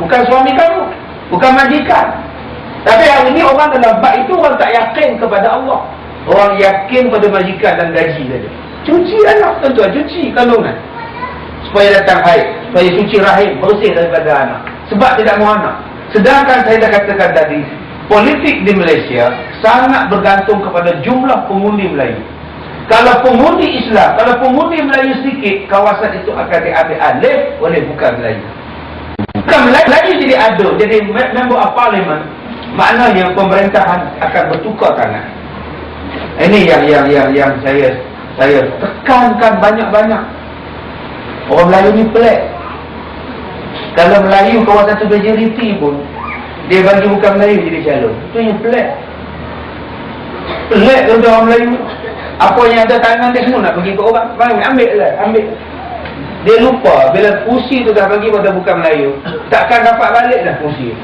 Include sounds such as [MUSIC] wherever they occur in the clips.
Bukan suami kamu. Bukan majikan. Tapi hari ini orang dalam bab itu orang tak yakin kepada Allah. Orang yakin pada majikan dan gaji saja. Cuci anak tuan-tuan, cuci kandungan. Supaya datang haid, supaya cuci rahim, bersih daripada anak. Sebab tidak mau anak. Sedangkan saya dah katakan tadi, politik di Malaysia sangat bergantung kepada jumlah pengundi Melayu. Kalau pengundi Islam, kalau pengundi Melayu sedikit, kawasan itu akan diambil alih oleh bukan Melayu. Bukan Melayu jadi ada, jadi member of parliament, maknanya pemerintahan akan bertukar tangan. Ini yang yang yang yang saya saya tekankan banyak-banyak. Orang Melayu ni pelik. Kalau Melayu kawasan tu majoriti pun, dia bagi bukan Melayu jadi calon. Itu yang pelik. Pelik tu orang Melayu. Apa yang ada tangan dia semua nak bagi ke orang. Ambil lah, ambil. Dia lupa bila kursi tu dah bagi pada bukan Melayu, takkan dapat balik dah kursi.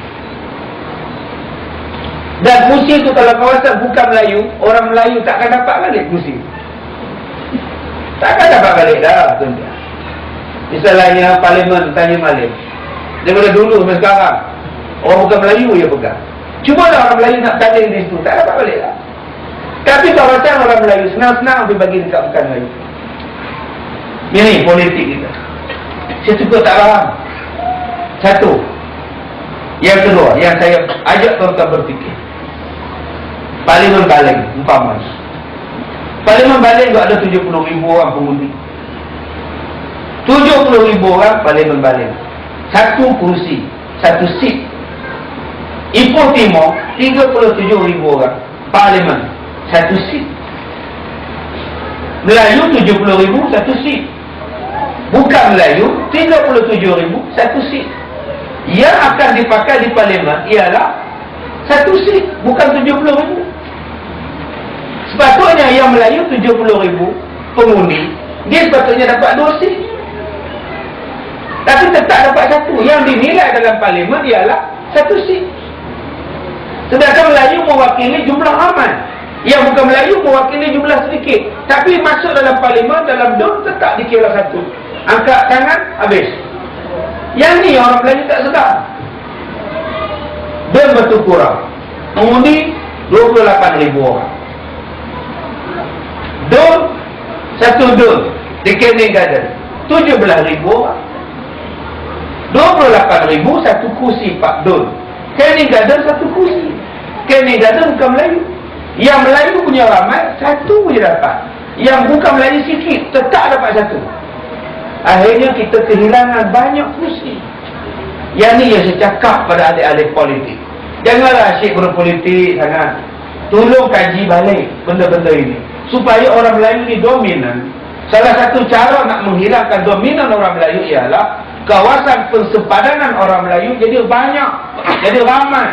Dan kursi tu kalau kawasan bukan Melayu, orang Melayu takkan dapat balik kursi. Takkan dapat balik dah. Misalnya parlimen tanya Malik. Daripada dulu sampai sekarang, orang bukan Melayu dia pegang. Cuma lah orang Melayu nak tanya di situ, tak dapat balik lah. Tapi kawasan orang Melayu, senang-senang pergi bagi dekat bukan Melayu. Ini politik kita. Saya cukup tak faham. Satu. Yang kedua, yang saya ajak tuan-tuan berfikir. Parlimen Baling, umpamanya. Parlimen Baling tu ada 70 ribu orang pengundi. 70 ribu orang Parlimen Baling. Satu kursi, satu seat. Ipoh Timur, 37 ribu orang. Parlimen, satu seat. Melayu 70 ribu, satu seat. Bukan Melayu, 37 ribu, satu seat. Yang akan dipakai di Parlimen ialah satu seat, bukan 70 ribu. Sepatutnya yang Melayu 70 ribu pengundi, dia sepatutnya dapat dua seat. Tapi tetap dapat satu. Yang dinilai dalam parlimen ialah satu seat. Sedangkan Melayu mewakili jumlah ramai. Yang bukan Melayu mewakili jumlah sedikit. Tapi masuk dalam parlimen, dalam DUN tetap dikira satu. Angkat tangan, habis. Yang ni orang Melayu tak sedar. DUN betul kurang. Mengundi 28 ribu orang. DUN, satu DUN. Di Canning Garden. 17 ribu orang. 28 ribu satu kursi Pak Dun. Canning Garden satu kursi. Canning Garden bukan Melayu. Yang Melayu punya ramai, satu je dapat. Yang bukan Melayu sikit, tetap dapat satu. Akhirnya kita kehilangan banyak kursi. Yang ni yang saya cakap pada adik-adik politik. Janganlah asyik berpolitik sangat. Tolong kaji balik benda-benda ini. Supaya orang Melayu ni dominan. Salah satu cara nak menghilangkan dominan orang Melayu ialah kawasan persepadanan orang Melayu jadi banyak, [CLEARS THROAT] jadi ramai.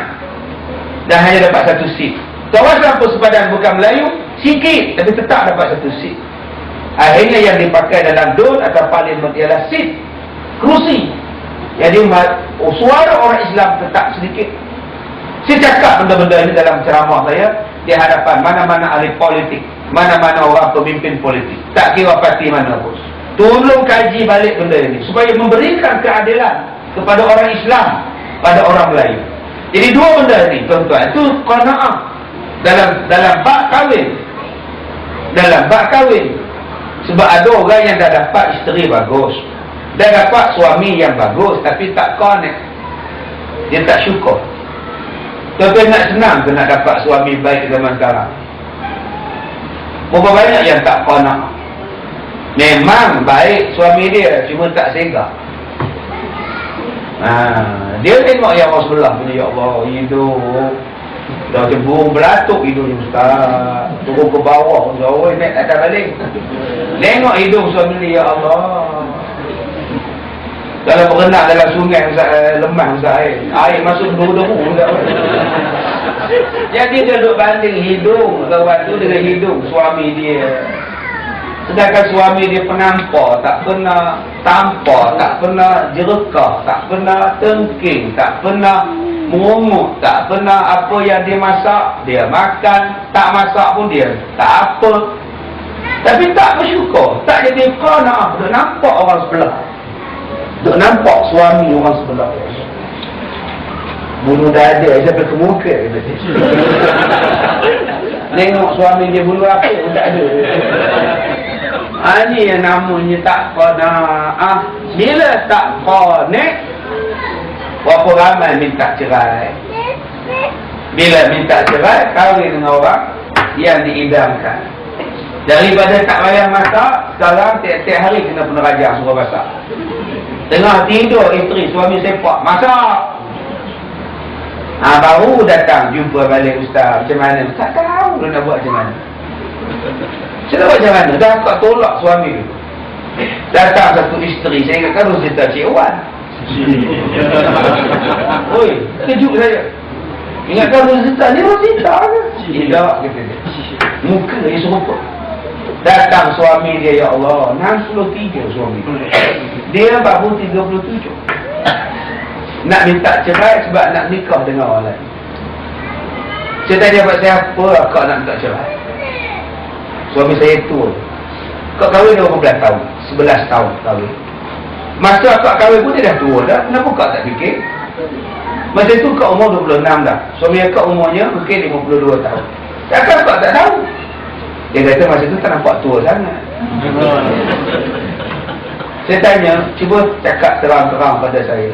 Dan hanya dapat satu seat. Kawasan persepadanan bukan Melayu, sikit tapi tetap dapat satu seat. Akhirnya yang dipakai dalam DUN atau parlimen ialah seat, kerusi. Jadi oh, suara orang Islam tetap sedikit. Saya cakap benda-benda ini dalam ceramah saya di hadapan mana-mana ahli politik, mana-mana orang pemimpin politik. Tak kira parti mana pun. Tolong kaji balik benda ini supaya memberikan keadilan kepada orang Islam pada orang Melayu. Jadi dua benda ni tuan-tuan itu qanaah dalam dalam bab kahwin. Dalam bab kahwin. Sebab ada orang yang dah dapat isteri bagus. Dah dapat suami yang bagus tapi tak connect. Dia tak syukur. Tuan-tuan nak senang ke nak dapat suami baik zaman sekarang? Berapa banyak yang tak connect? Memang baik suami dia Cuma tak sega ha, Dia tengok yang sebelah punya Ya Allah hidup Dah cembung beratuk hidung Ustaz. Turun ke bawah Oi naik atas balik. Tengok hidung suami dia Ya Allah. Kalau berenang dalam sungai Ustaz eh, lemah Ustaz air Air masuk deru-deru Jadi dia duduk banding hidung Kawan tu dengan hidung suami dia. Sedangkan suami dia penampar, tak pernah tampar, tak pernah jerekah, tak pernah tengking, tak pernah mengungut, tak pernah apa yang dia masak, dia makan, tak masak pun dia, tak apa. Tapi tak bersyukur, tak jadi qana'ah, duk nampak orang sebelah. Duk nampak suami orang sebelah. Bulu dada sampai ke muka. [LAUGHS] Tengok suami dia bulu apa pun tak ada. Ha, Ini yang namanya tak kena ah, Bila tak connect Berapa ramai minta cerai Bila minta cerai Kahwin dengan orang Yang diidamkan Daripada tak bayar masak Sekarang tiap-tiap hari kena peneraja suruh masak Tengah tidur isteri suami sepak Masak Ha, baru datang jumpa balik ustaz macam mana? Tak tahu dia nak buat macam mana. Saya buat macam mana? Dah tak tolak suami Datang satu isteri, saya ingatkan Rosita Cik Wan. [LAUGHS] Oi, kejut saya. Ingatkan Rosita, ni Rosita ke? Tidak, kata dia. Muka dia serupa. Datang suami dia, Ya Allah, 63 suami. Dia baru 37 nak minta cerai sebab nak nikah dengan orang lain. Saya tanya buat saya apa akak nak minta cerai? Suami saya tua. Kak kahwin dah 15 tahun. 11 tahun kahwin. Masa akak kahwin pun dia dah tua dah. Kenapa kak tak fikir? Masa tu kak umur 26 dah. Suami akak umurnya mungkin 52 tahun. Takkan kak tak tahu? Dia kata masa tu tak nampak tua sangat. [LAUGHS] saya tanya, cuba cakap terang-terang pada saya.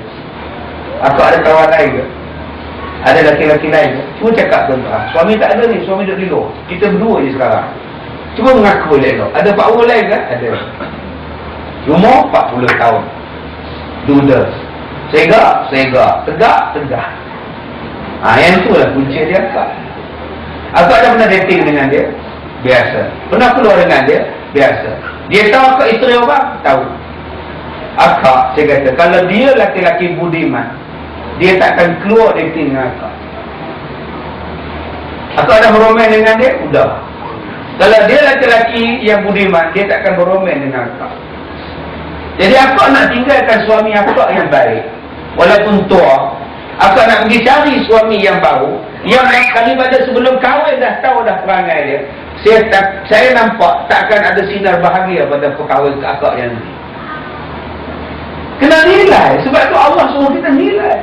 Aku ada kawan lain ke? Ada laki-laki lain ke? Cuba cakap tuan-tuan. Suami tak ada ni, suami duduk di luar. Kita berdua je sekarang. Cuba mengaku elok. Ada pak orang lain ke? Ada. Umur 40 tahun. Duda. Sega, sega. Tegak, tegak. Ha, yang tu lah kunci dia akak. Aku ada pernah dating dengan dia? Biasa. Pernah keluar dengan dia? Biasa. Dia tahu akak isteri orang? Tahu. Akak, saya kata, kalau dia laki-laki budiman, dia takkan keluar dari dengan akak. Akak ada beromen dengan dia? Sudah. Kalau dia laki-laki yang budiman, dia takkan beromen dengan akak. Jadi akak nak tinggalkan suami akak yang baik. Walaupun tua, akak nak pergi cari suami yang baru, yang kali pada sebelum kahwin dah tahu dah perangai dia. Saya tak, saya nampak takkan ada sinar bahagia pada perkahwin akak yang ni. Kena nilai. Sebab tu Allah suruh kita nilai.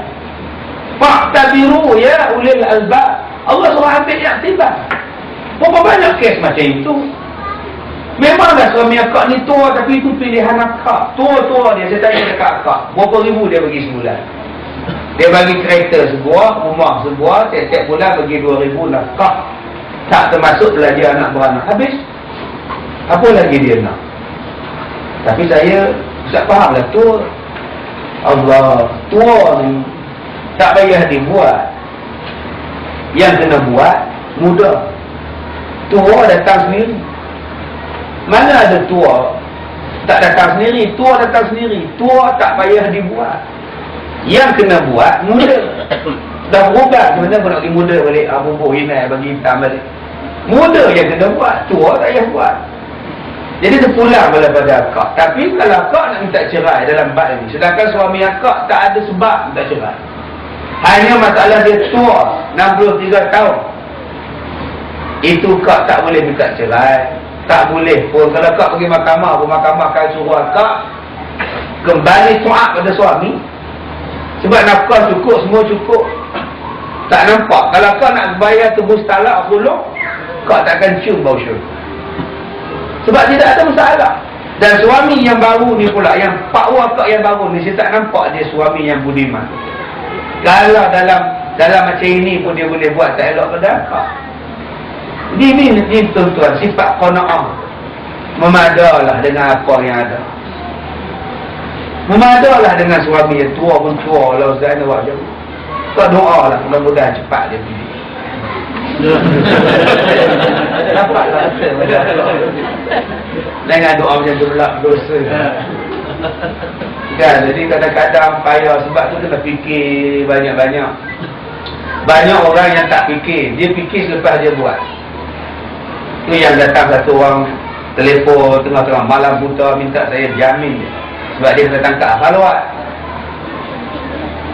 Faktabiru ya ulil albab. Allah suruh ambil iktibar. Berapa banyak kes macam itu? Memanglah suami akak ni tua tapi itu pilihan akak. Tua-tua dia, saya tanya dekat akak. Berapa ribu dia bagi sebulan? Dia bagi kereta sebuah, rumah sebuah, setiap bulan bagi dua ribu nakah. Tak termasuk belajar anak beranak. Habis. Apa lagi dia nak? Tapi saya, tak faham lah tua. Allah, tua ni tak payah dibuat yang kena buat mudah tua datang sendiri mana ada tua tak datang sendiri? Tua datang sendiri. Tua tak payah dibuat. Yang kena buat muda. Dah berubah. Sebenarnya kau nak pergi muda balik ah, bubuk hina bagi hitam balik. Muda yang kena buat tua tak payah buat. Jadi terpulang pada akak. Tapi kalau akak nak minta cerai dalam bab ini sedangkan suami akak tak ada sebab minta cerai. Hanya masalah dia tua 63 tahun. Itu kak tak boleh minta cerai Tak boleh pun. Kalau kak pergi mahkamah pun mahkamah akan suruh kak Kembali tuak pada suami. Sebab nafkah cukup Semua cukup. Tak nampak. Kalau kak nak bayar tebus talak puluh Kak takkan cium bau syur Sebab tidak ada masalah. Dan suami yang baru ni pula Yang pak wakak yang baru ni Saya tak nampak dia suami yang budiman. Kalau dalam dalam macam ini pun dia boleh buat tak elok pada akak. Ini ni, tuan-tuan sifat qanaah. Memadalah dengan apa yang ada. Memadalah dengan suami yang tua pun tua lah Ustaz ni buat macam Kau doa lah mudah-mudahan cepat dia pergi. [LAUGHS] Dengan doa macam tu pula dosa. Kan, jadi kadang-kadang payah sebab tu kena fikir banyak-banyak. Banyak orang yang tak fikir, dia fikir selepas dia buat. Tu yang datang satu orang telefon tengah-tengah malam buta minta saya jamin dia. Sebab dia kena tangkap halwat.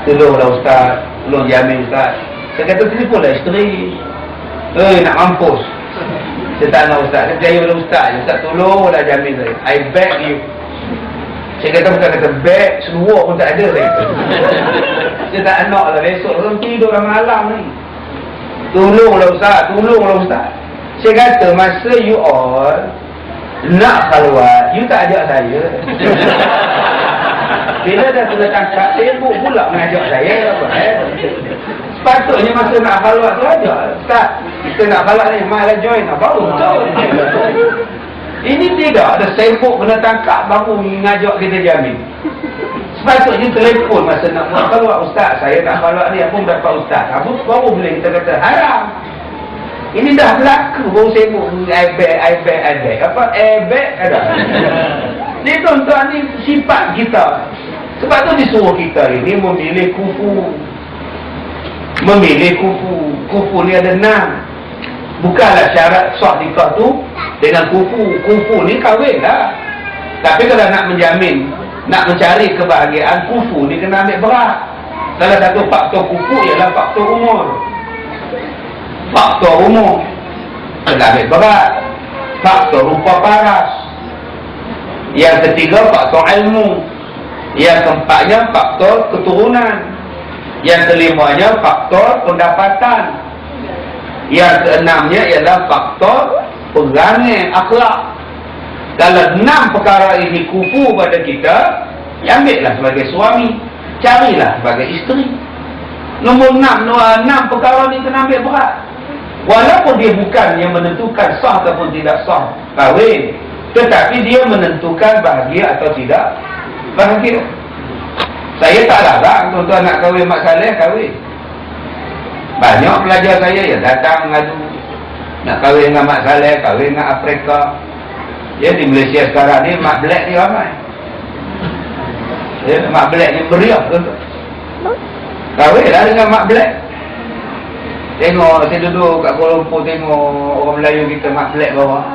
Tolonglah ustaz, tolong jamin ustaz. Saya kata telefon lah isteri. Eh nak mampus. Saya tak nak ustaz, saya percaya pada ustaz. Ustaz tolonglah jamin saya. I beg you. Saya kata bukan kata beg, seluar pun tak ada saya. Saya tak nak lah besok orang tidur dalam malam ni. Tolonglah Ustaz, tolonglah Ustaz. Saya kata masa you all nak keluar, you tak ajak saya. [LAUGHS] Bila dah kena tangkap, sibuk pula mengajak saya. Apa, eh? Sepatutnya masa nak halwat tu ajak. Ustaz, kita nak halwat ni, malah join. Apa? Baru. Ini tidak ada sibuk kena tangkap baru mengajak kita jamin. Sepatutnya telefon masa nak buat halwat. Ustaz, saya tak halwat ni, apa dapat Ustaz? Apa baru boleh kita kata haram. Ini dah berlaku baru sibuk airbag, airbag, airbag. Apa? Airbag ada. [LAUGHS] Ni tuan-tuan ni sifat kita. Sebab tu disuruh kita ini memilih kufu. Memilih kufu. Kufu ni ada enam. Bukanlah syarat sah nikah tu dengan kufu. Kufu ni kahwin lah. Tapi kalau nak menjamin, nak mencari kebahagiaan, kufu ni kena ambil berat. Salah satu faktor kufu ialah faktor umur. Faktor umur. Kena ambil berat. Faktor rupa paras. Yang ketiga, faktor ilmu. Yang keempatnya faktor keturunan. Yang kelimanya faktor pendapatan. Yang keenamnya ialah faktor perangai akhlak. Kalau enam perkara ini kufu pada kita, ambillah sebagai suami, carilah sebagai isteri. Nombor enam, enam perkara ini kena ambil berat. Walaupun dia bukan yang menentukan sah ataupun tidak sah kahwin, tetapi dia menentukan bahagia atau tidak bahagia. Saya tak larang tuan-tuan nak kahwin Mak Saleh, kahwin. Banyak pelajar saya yang datang mengadu. Nak kahwin dengan Mak Saleh, kahwin dengan Afrika. Ya, di Malaysia sekarang ni, Mak Black ni ramai. Ya, Mak Black ni beriak tuan-tuan. Kahwin lah dengan Mak Black. Tengok, saya duduk kat Kuala Lumpur tengok orang Melayu kita Mak Black bawah.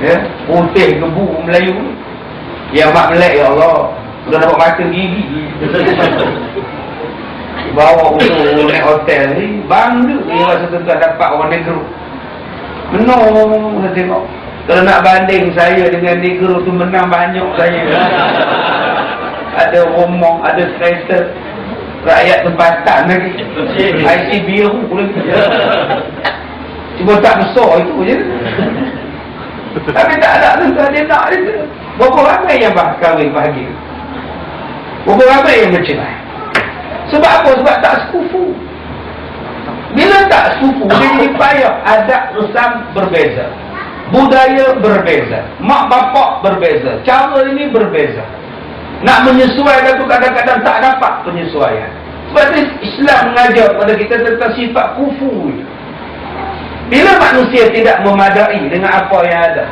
Ya, putih gebu Melayu. Yang Mak Black, ya Allah. Sudah dapat mata gigi. [LAUGHS] Bawa untuk naik hotel ni, bangga dia rasa tuan dapat orang negro. Menang, saya tengok. Kalau nak banding saya dengan negro tu menang banyak saya. [LAUGHS] ada romong, ada stresser. Rakyat tempatan lagi. IC biru pula. Cuma tak besar itu je. Tapi tak ada tuan dia nak dia. Berapa ramai yang kahwin bahagia? Berapa ramai yang bercerai? Sebab apa? Sebab tak sekufu. Bila tak sekufu, dia jadi payah. Adat rusam berbeza. Budaya berbeza. Mak bapak berbeza. Cara ini berbeza. Nak menyesuaikan tu kadang-kadang tak dapat penyesuaian. Sebab itu Islam mengajar kepada kita tentang sifat kufu. Bila manusia tidak memadai dengan apa yang ada.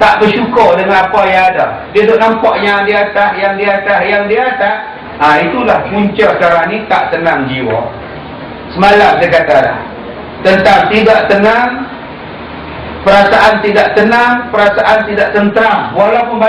Tak bersyukur dengan apa yang ada. Dia duduk nampak yang di atas, yang di atas, yang di atas. Ha, itulah punca sekarang ni tak tenang jiwa. Semalam saya kata dah. Tentang tidak tenang. Perasaan tidak tenang. Perasaan tidak tentram. Walaupun